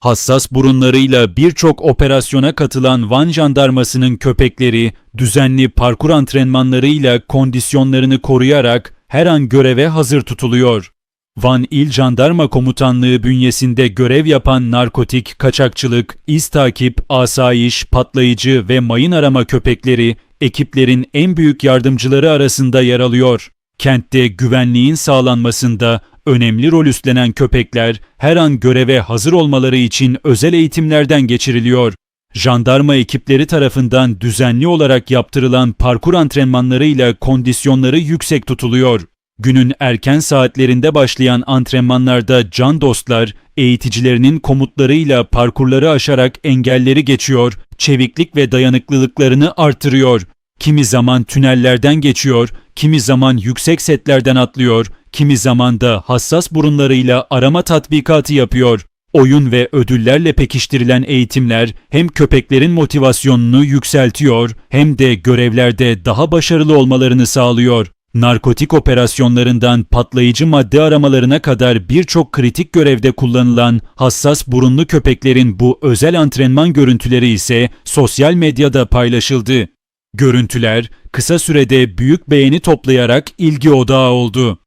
Hassas burunlarıyla birçok operasyona katılan Van Jandarması'nın köpekleri düzenli parkur antrenmanlarıyla kondisyonlarını koruyarak her an göreve hazır tutuluyor. Van İl Jandarma Komutanlığı bünyesinde görev yapan narkotik, kaçakçılık, iz takip, asayiş, patlayıcı ve mayın arama köpekleri ekiplerin en büyük yardımcıları arasında yer alıyor. Kentte güvenliğin sağlanmasında önemli rol üstlenen köpekler her an göreve hazır olmaları için özel eğitimlerden geçiriliyor. Jandarma ekipleri tarafından düzenli olarak yaptırılan parkur antrenmanlarıyla kondisyonları yüksek tutuluyor. Günün erken saatlerinde başlayan antrenmanlarda can dostlar eğiticilerinin komutlarıyla parkurları aşarak engelleri geçiyor, çeviklik ve dayanıklılıklarını artırıyor. Kimi zaman tünellerden geçiyor, kimi zaman yüksek setlerden atlıyor, kimi zaman da hassas burunlarıyla arama tatbikatı yapıyor. Oyun ve ödüllerle pekiştirilen eğitimler hem köpeklerin motivasyonunu yükseltiyor hem de görevlerde daha başarılı olmalarını sağlıyor. Narkotik operasyonlarından patlayıcı madde aramalarına kadar birçok kritik görevde kullanılan hassas burunlu köpeklerin bu özel antrenman görüntüleri ise sosyal medyada paylaşıldı. Görüntüler kısa sürede büyük beğeni toplayarak ilgi odağı oldu.